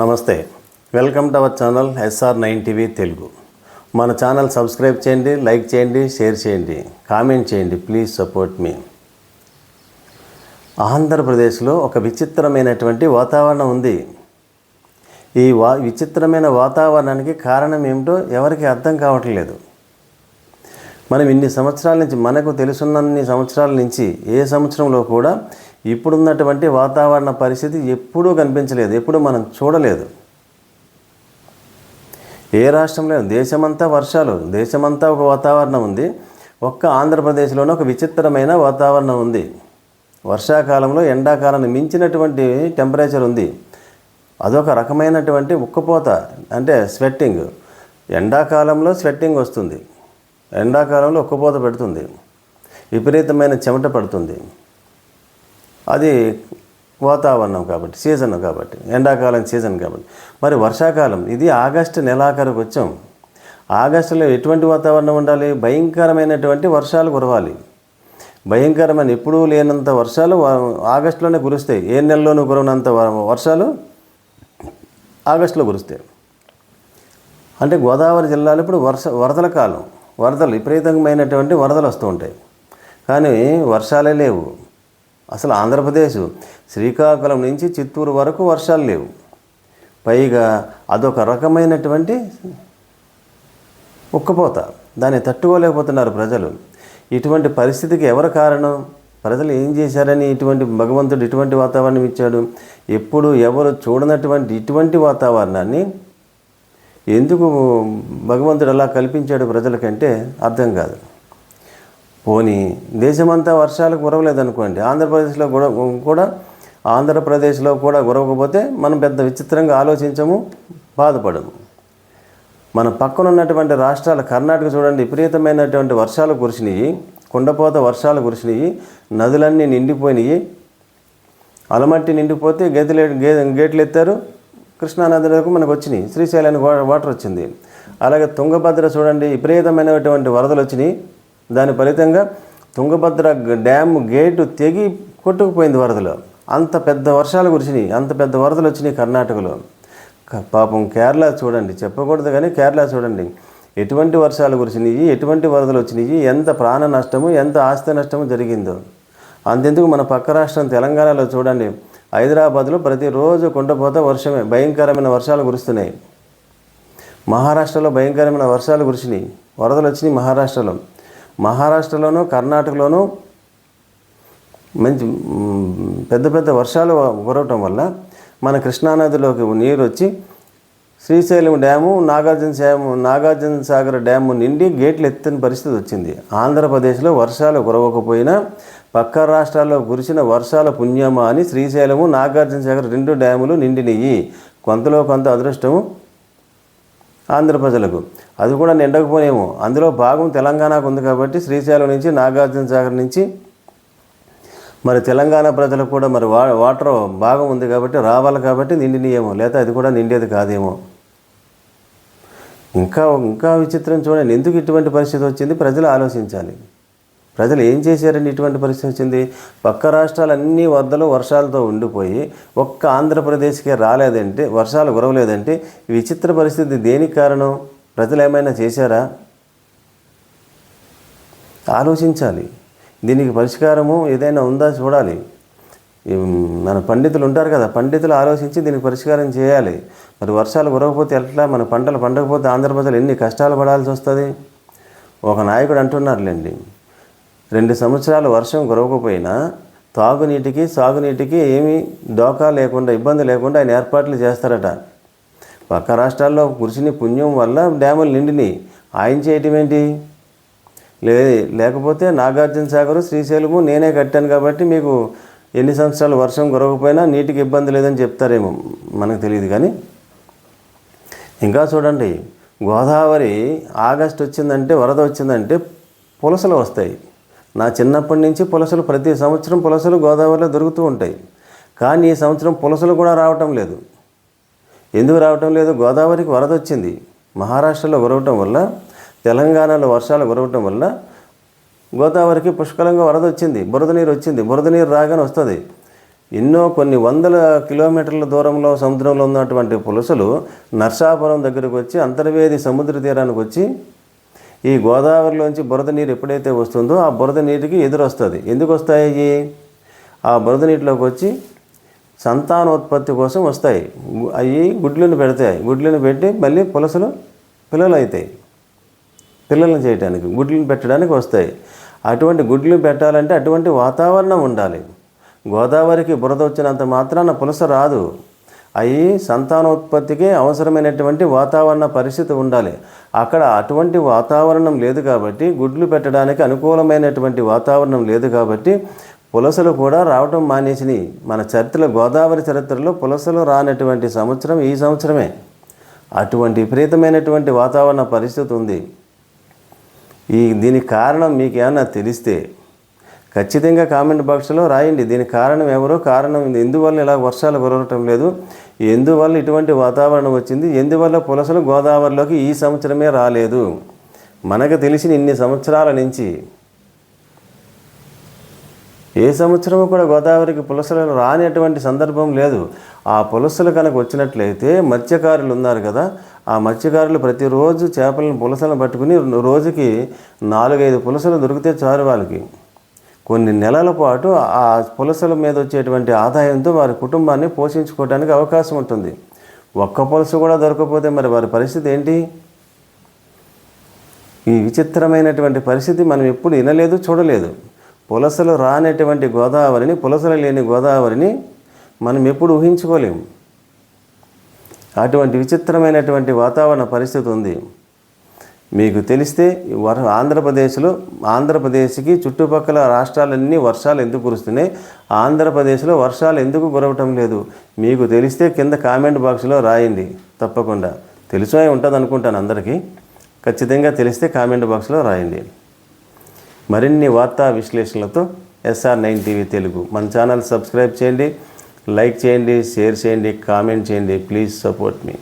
నమస్తే. Welcome to our channel SR nine TV Telugu. మన channel subscribe చేయండి like చేయండి షేర్ చేయండి కామెంట్ చేయండి ప్లీజ్ సపోర్ట్ మీ. ఆంధ్రప్రదేశ్లో ఒక విచిత్రమైనటువంటి వాతావరణం ఉంది. ఈ వా విచిత్రమైన వాతావరణానికి కారణం ఏమిటో ఎవరికి అర్థం కావట్లేదు. మనం ఇన్ని సంవత్సరాల నుంచి మనకు తెలుసున్నన్ని సంవత్సరాల నుంచి ఏ సంవత్సరంలో కూడా ఇప్పుడున్నటువంటి వాతావరణ పరిస్థితి ఎప్పుడూ కనిపించలేదు ఎప్పుడూ మనం చూడలేదు. ఏ రాష్ట్రంలో దేశమంతా వర్షాలు దేశమంతా ఒక వాతావరణం ఉంది. ఒక్క ఆంధ్రప్రదేశ్లోనే ఒక విచిత్రమైన వాతావరణం ఉంది. వర్షాకాలంలో ఎండాకాలాన్ని మించినటువంటి టెంపరేచర్ ఉంది. అదొక రకమైనటువంటి ఉక్కపోత అంటే స్వెట్టింగ్. ఎండాకాలంలో స్వెట్టింగ్ వస్తుంది. ఎండాకాలంలో ఉక్కపోత పెడుతుంది. విపరీతమైన చెమట పడుతుంది. అది వాతావరణం కాబట్టి సీజన్ కాబట్టి ఎండాకాలం సీజన్ కాబట్టి. మరి వర్షాకాలం ఇది ఆగస్టు నెలాఖరుకు వచ్చాం. ఆగస్టులో ఎటువంటి వాతావరణం ఉండాలి? భయంకరమైనటువంటి వర్షాలు కురవాలి. భయంకరమైన ఎప్పుడూ లేనంత వర్షాలు ఆగస్టులోనే కురుస్తాయి. ఏ నెలలోనూ కురవనంత వ- వర్షాలు ఆగస్టులో కురుస్తాయి. అంటే గోదావరి జిల్లాలో ఇప్పుడు వర్ష వరదల కాలం. వరదలు విపరీతమైనటువంటి వరదలు వస్తూ ఉంటాయి. కానీ వర్షాలే లేవు. అసలు ఆంధ్రప్రదేశ్ శ్రీకాకుళం నుంచి చిత్తూరు వరకు వర్షాలు లేవు. పైగా అదొక రకమైనటువంటి ఉక్కపోత. దాన్ని తట్టుకోలేకపోతున్నారు ప్రజలు. ఇటువంటి పరిస్థితికి ఎవరు కారణం? ప్రజలు ఏం చేశారని ఇటువంటి భగవంతుడు ఇటువంటి వాతావరణం ఇచ్చాడు? ఎప్పుడు ఎవరు చూడనటువంటి ఇటువంటి వాతావరణాన్ని ఎందుకు భగవంతుడు అలా కల్పించాడు ప్రజలకంటే అర్థం కాదు. పోనీ దేశమంతా వర్షాలు కురవలేదనుకోండి ఆంధ్రప్రదేశ్లో కూడా కూడా ఆంధ్రప్రదేశ్లో కూడా కురవకపోతే మనం పెద్ద విచిత్రంగా ఆలోచించము బాధపడము. మన పక్కన ఉన్నటువంటి రాష్ట్రాలు కర్ణాటక చూడండి విపరీతమైనటువంటి వర్షాలు కురిసినాయి కుండపోత వర్షాలు కురిసినాయి నదులన్నీ నిండిపోయినాయి. అలమట్టి నిండిపోతే గేదెలు గే గేట్లు ఎత్తారు కృష్ణానదిలోకి మనకు వచ్చినాయి శ్రీశైలానికి వాటర్ వచ్చింది. అలాగే తుంగభద్ర చూడండి విపరీతమైనటువంటి వరదలు వచ్చినాయి దాని ఫలితంగా తుంగభద్ర డ్యామ్ గేటు తెగి కొట్టుకుపోయింది వరదలు. అంత పెద్ద వర్షాలు కురిసినాయి. అంత పెద్ద వరదలు వచ్చినాయి కర్ణాటకలో. పాపం కేరళ చూడండి. చెప్పకూడదు కానీ కేరళ చూడండి. ఎటువంటి వర్షాలు కురిసినాయి? ఎటువంటి వరదలు వచ్చినాయి? ఎంత ప్రాణ నష్టము? ఎంత ఆస్తి నష్టము జరిగిందో. అంతెందుకు మన పక్క రాష్ట్రం తెలంగాణలో చూడండి. హైదరాబాద్లో ప్రతిరోజు కొండపోత వర్షమే. భయంకరమైన వర్షాలు కురుస్తున్నాయి. మహారాష్ట్రలో భయంకరమైన వర్షాలు కురిసినాయి. వరదలు వచ్చినాయి మహారాష్ట్రలో. మహారాష్ట్రలోనూ కర్ణాటకలోనూ మంచి పెద్ద పెద్ద వర్షాలు కురవటం వల్ల మన కృష్ణానదిలోకి నీరు వచ్చి Srisailam dam Nagarjuna dam Nagarjuna Sagar dam నిండి గేట్లు ఎత్తిన పరిస్థితి వచ్చింది. ఆంధ్రప్రదేశ్లో వర్షాలు కురవకపోయినా పక్క రాష్ట్రాల్లో కురిసిన వర్షాల పుణ్యమా అని శ్రీశైలము నాగార్జున సాగర్ రెండు డ్యాములు నిండినయి. కొంతలో కొంత అదృష్టము ఆంధ్ర ప్రజలకు. అది కూడా నిండకపోనేమో అందులో భాగం తెలంగాణకు ఉంది కాబట్టి శ్రీశైలం నుంచి నాగార్జున సాగర్ నుంచి మరి తెలంగాణ ప్రజలకు కూడా మరి వా వాటర్ భాగం ఉంది కాబట్టి రావాలి కాబట్టి నిండినయేమో. లేదా అది కూడా నిండేది కాదేమో. ఇంకా ఇంకా విచిత్రం చూడండి. ఎందుకు ఇటువంటి పరిస్థితి వచ్చింది? ప్రజలు ఆలోచించాలి. ప్రజలు ఏం చేశారని ఇటువంటి పరిస్థితి వచ్చింది? పక్క రాష్ట్రాలన్నీ వద్దలు వర్షాలతో ఉండిపోయి ఒక్క ఆంధ్రప్రదేశ్కే రాలేదంటే వర్షాలు కురవలేదంటే విచిత్ర పరిస్థితి దేనికి కారణం? ప్రజలు ఏమైనా చేశారా? ఆలోచించాలి. దీనికి పరిష్కారము ఏదైనా ఉందా చూడాలి. మన పండితులు ఉంటారు కదా పండితులు ఆలోచించి దీనికి పరిష్కారం చేయాలి. మరి వర్షాలు కురవకపోతే ఎట్లా? మన పంటలు పండకపోతే ఆంధ్ర ఎన్ని కష్టాలు పడాల్సి వస్తుంది? ఒక నాయకుడు అంటున్నారులేండి రెండు సంవత్సరాలు వర్షం కురవకపోయినా తాగునీటికి సాగునీటికి ఏమీ డోకా లేకుండా ఇబ్బంది లేకుండా ఆయన ఏర్పాట్లు చేస్తారట. పక్క రాష్ట్రాల్లో కురిసిన పుణ్యం వల్ల డ్యాములు నిండినాయి. ఆయన చేయటం ఏంటి? లే లేకపోతే నాగార్జున సాగరు శ్రీశైలము నేనే కట్టాను కాబట్టి మీకు ఎన్ని సంవత్సరాలు వర్షం కురవకపోయినా నీటికి ఇబ్బంది లేదని చెప్తారేమో మనకు తెలియదు కానీ. ఇంకా చూడండి గోదావరి ఆగస్ట్ వచ్చిందంటే వరద వచ్చిందంటే పులసలు వస్తాయి. నా చిన్నప్పటి నుంచి పులసలు ప్రతి సంవత్సరం పులసలు గోదావరిలో దొరుకుతూ ఉంటాయి. కానీ ఈ సంవత్సరం పులసలు కూడా రావటం లేదు. ఎందుకు రావటం లేదు? గోదావరికి వరద వచ్చింది. మహారాష్ట్రలో కురవటం వల్ల తెలంగాణలో వర్షాలు కురవటం వల్ల గోదావరికి పుష్కలంగా వరద వచ్చింది. బురద నీరు వచ్చింది. బురద నీరు రాగానే వస్తుంది. ఎన్నో కొన్ని వందల కిలోమీటర్ల దూరంలో సముద్రంలో ఉన్నటువంటి పులసలు నర్సాపురం దగ్గరకు వచ్చి అంతర్వేది సముద్ర తీరానికి వచ్చి ఈ గోదావరిలోంచి బురద నీరు ఎప్పుడైతే వస్తుందో ఆ బురద నీటికి ఎదురొస్తుంది. ఎందుకు వస్తాయి? ఆ బురద నీటిలోకి వచ్చి సంతానోత్పత్తి కోసం వస్తాయి. అవి గుడ్లను పెడతాయి. గుడ్లను పెట్టి మళ్ళీ పులసలు పిల్లలు అవుతాయి పిల్లలను చేయడానికి గుడ్లను పెట్టడానికి వస్తాయి. అటువంటి గుడ్లు పెట్టాలంటే అటువంటి వాతావరణం ఉండాలి. గోదావరికి బురద వచ్చినంత మాత్రాన పులస రాదు. అవి సంతానోత్పత్తికి అవసరమైనటువంటి వాతావరణ పరిస్థితి ఉండాలి. అక్కడ అటువంటి వాతావరణం లేదు కాబట్టి గుడ్లు పెట్టడానికి అనుకూలమైనటువంటి వాతావరణం లేదు కాబట్టి పులసలు కూడా రావటం మానేసినాయి మన చరిత్రలో గోదావరి చరిత్రలో పులసలు రానటువంటి సంవత్సరం ఈ సంవత్సరమే. అటువంటి విపరీతమైనటువంటి వాతావరణ పరిస్థితి ఉంది. ఈ దీనికి కారణం మీకు ఏమన్నా తెలిస్తే ఖచ్చితంగా కామెంట్ బాక్స్లో రాయండి. దీనికి కారణం ఎవరో కారణం ఎందువల్ల ఇలా వర్షాలు కురవటం లేదు? ఎందువల్ల ఇటువంటి వాతావరణం వచ్చింది? ఎందువల్ల పులసలు గోదావరిలోకి ఈ సంవత్సరమే రాలేదు? మనకు తెలిసిన ఇన్ని సంవత్సరాల నుంచి ఏ సంవత్సరము కూడా గోదావరికి పులసలు రానిటువంటి సందర్భం లేదు. ఆ పులసలు కనుక వచ్చినట్లయితే మత్స్యకారులు ఉన్నారు కదా ఆ మత్స్యకారులు ప్రతిరోజు చేపలను పులసలను పట్టుకుని రోజుకి నాలుగైదు పులసలు దొరికితే చాలు వాళ్ళకి. కొన్ని నెలల పాటు ఆ పులసల మీద వచ్చేటువంటి ఆదాయంతో వారి కుటుంబాన్ని పోషించుకోవడానికి అవకాశం ఉంటుంది. ఒక్క పులస కూడా దొరకకపోతే మరి వారి పరిస్థితి ఏంటి? ఈ విచిత్రమైనటువంటి పరిస్థితి మనం ఎప్పుడు వినలేదు చూడలేదు. పులసలు రానటువంటి గోదావరిని పులసలు లేని గోదావరిని మనం ఎప్పుడు ఊహించుకోలేము అటువంటి విచిత్రమైనటువంటి వాతావరణ పరిస్థితి ఉంది. మీకు తెలిస్తే వర్ ఆంధ్రప్రదేశ్లో ఆంధ్రప్రదేశ్కి చుట్టుపక్కల రాష్ట్రాలన్నీ వర్షాలు ఎందుకు కురుస్తున్నాయి? ఆంధ్రప్రదేశ్లో వర్షాలు ఎందుకు కురవటం లేదు? మీకు తెలిస్తే కింద కామెంట్ బాక్స్లో రాయండి. తప్పకుండా. తెలుసే ఉంటుంది అనుకుంటాను అందరికీ. ఖచ్చితంగా తెలిస్తే కామెంట్ బాక్స్లో రాయండి. మరిన్ని వార్తా విశ్లేషణలతో ఎస్ఆర్ నైన్ టీవీ తెలుగు. మన ఛానల్ సబ్స్క్రైబ్ చేయండి లైక్ చేయండి షేర్ చేయండి కామెంట్ చేయండి. Please support me.